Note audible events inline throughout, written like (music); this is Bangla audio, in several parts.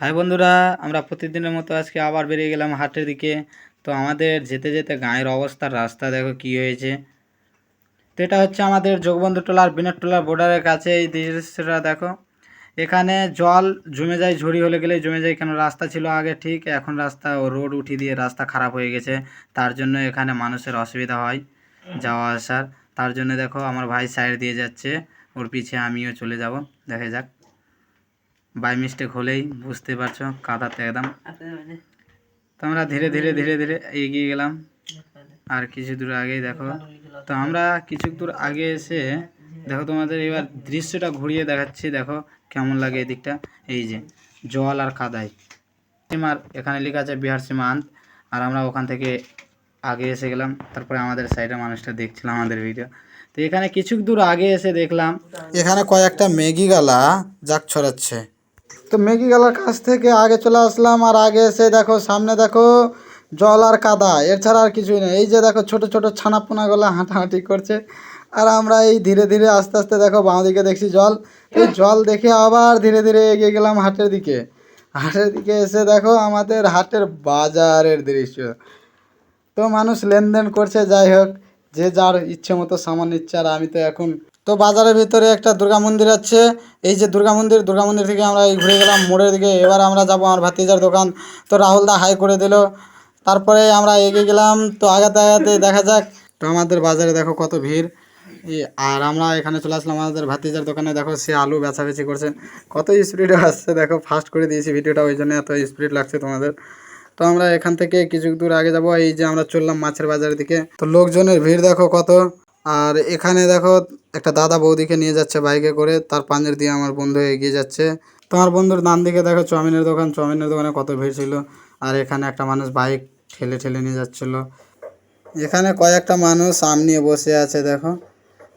হাই বন্ধুরা, আমরা প্রতিদিনের মতো আজকে আবার বেরিয়ে গেলাম হাটের দিকে। তো আমাদের যেতে যেতে গাঁয়ের অবস্থার রাস্তা দেখো কি হয়েছে। তো এটা হচ্ছে আমাদের যোগবন্ধু টোলার, বিনোদ টোলার বর্ডারের কাছে, এই দৃশ্যটা দেখো। এখানে জল জমে যায়, ঝড়ি হলে গেলে জমে যায়, কেন রাস্তা ছিল আগে ঠিক, এখন রাস্তা ও রোড উঠিয়ে দিয়ে রাস্তা খারাপ হয়ে গেছে। তার জন্য এখানে মানুষের অসুবিধা হয় যাওয়া আসার। তার জন্য দেখো, আমার ভাই সাইড দিয়ে যাচ্ছে, ওর পিছে আমিও চলে যাব। দেখা যাক। বাই মিস্টেক হলেই বুঝতে পারছ কাদাতে একদম। তো আমরা ধীরে ধীরে ধীরে ধীরে এগিয়ে গেলাম। আর কিছু দূর আগেই দেখো। তো আমরা কিছু দূর আগে এসে দেখো তোমাদের এবার দৃশ্যটা ঘুরিয়ে দেখাচ্ছি দেখো কেমন লাগে এই দিকটা। এই যে জল আর কাদাই সীমার এখানে লেখা আছে বিহার সীমান্ত। আর আমরা ওখান থেকে আগে এসে গেলাম তারপরে আমাদের সাইডে মানুষটা দেখছিলাম আমাদের ভিডিও তো এখানে কিছু দূর আগে এসে দেখলাম। এখানে কয়েকটা ম্যাগি গালা জাক ছড়াচ্ছে। তো মেঘি গালার কাছ থেকে আগে চলে আসলাম, আর আগে এসে দেখো সামনে দেখো জল আর কাদা, এর ছাড়া আর কিছুই নেই। এই যে দেখো ছোট ছোট ছানাপোনাগুলো হাঁটাহাঁটি করছে, আর আমরা এই ধীরে ধীরে আস্তে আস্তে দেখো বাঁ দিকে দেখছি জল। এই জল দেখে আবার ধীরে ধীরে এগিয়ে গেলাম হাটের দিকে। হাটের দিকে এসে দেখো আমাদের হাটের বাজারের দৃশ্য। তো মানুষ লেনদেন করছে, যাই হোক, যে যার ইচ্ছে মতো সামান নিচ্ছে আর আমি তো এখন তো বাজারের ভিতরে একটা দুর্গা মন্দির আছে। এই যে দুর্গা মন্দির দুর্গা মন্দির থেকে আমরা এই ঘুরে গেলাম মোড়ের দিকে। এবার আমরা যাব আমার ভাতিজার দোকান। তো রাহুল দা হাই করে দিল। তারপরে আমরা এগিয়ে গেলাম। তো আগাতে আগাতে দেখা যাক। তো আমাদের বাজারে দেখো কত ভিড়। আর আমরা এখানে চলে আসলাম আমাদের ভাতিজার দোকানে। দেখো সে আলু বেচাবেচি করছে। কত স্পিডে আসছে। দেখো ফাস্ট করে দিয়েছি ভিডিওটা, ওই জন্য এত স্পিড লাগছে তোমাদের। তো আমরা এখান থেকে কিছু দূর আগে যাব। এই যে আমরা চললাম মাছের বাজারের দিকে। তো লোকজনের ভিড় দেখো কত। আর এখানে দেখো একটা দাদা বৌদিকে নিয়ে যাচ্ছে বাইকে করে, তার পাঞ্জের দিয়ে আমার বন্ধু এগিয়ে যাচ্ছে। তোমার বন্ধুর ডান দিকে দেখো চাউমিনের দোকান, চাউমিনের দোকানে কত ভিড় ছিল। আর এখানে একটা মানুষ বাইক ঠেলে ঠেলে নিয়ে যাচ্ছিল। এখানে কয়েকটা মানুষ আম নিয়ে বসে আছে, দেখো।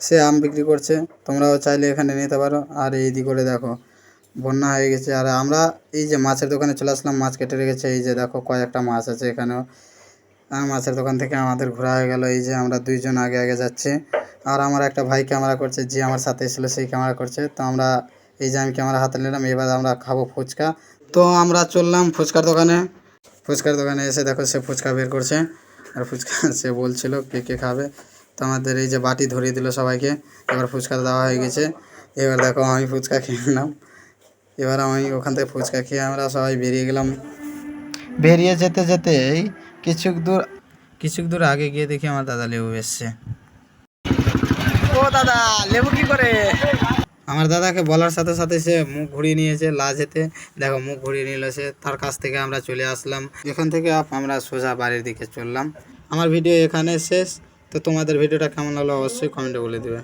সে আম বিক্রি করছে, তোমরাও চাইলে এখানে নিতে পারো। আর এই দিক করে দেখো, বন্যা হয়ে গেছে। আর আমরা এই যে মাছের দোকানে চলে আসলাম, মাছ কেটে রেখেছে। এই যে দেখো কয়েকটা মাছ আছে এখানেও। মাছের দোকান থেকে আমাদের ঘোরা হয়ে গেল। এই যে আমরা দুইজন আগে আগে যাচ্ছি। আর আমার একটা ভাই ক্যামেরা করছে যে আমার সাথে এসেছিল, সেই ক্যামেরা করছে। তো আমরা এই যে আমি ক্যামেরা হাতে নিলাম, এবার আমরা খাব ফুচকা। তো আমরা চললাম ফুচকার দোকানে। ফুচকার দোকানে এসে দেখো সে ফুচকা বের করছে। আর ফুচকা (laughs) সে বলছিল, কে কে খাবে? তো আমাদের এই যে বাটি ধরিয়ে দিল সবাইকে। এবার ফুচকা দেওয়া হয়ে গেছে। এবার দেখো আমি ফুচকা খেয়ে নিলাম। এবার আমি ওখান থেকে ফুচকা খেয়ে আমরা সবাই বেরিয়ে গেলাম। বেরিয়ে যেতে যেতেই কিছু দূর কিছু দূর আগে গিয়ে দেখি আমার দাদা লেবু এসছে ও দাদা লেবু কি করে? আমার দাদাকে বলার সাথে সাথে সে মুখ ঘুরিয়ে নিয়েছে লাজেতে দেখো মুখ ঘুরিয়ে নিল সে। তার কাছ থেকে আমরা চলে আসলাম। এখান থেকে আমরা সোজা বাড়ির দিকে চললাম। আমার ভিডিও এখানে শেষ। তো তোমাদের ভিডিওটা কেমন লাগল অবশ্যই কমেন্টে বলে দেবে।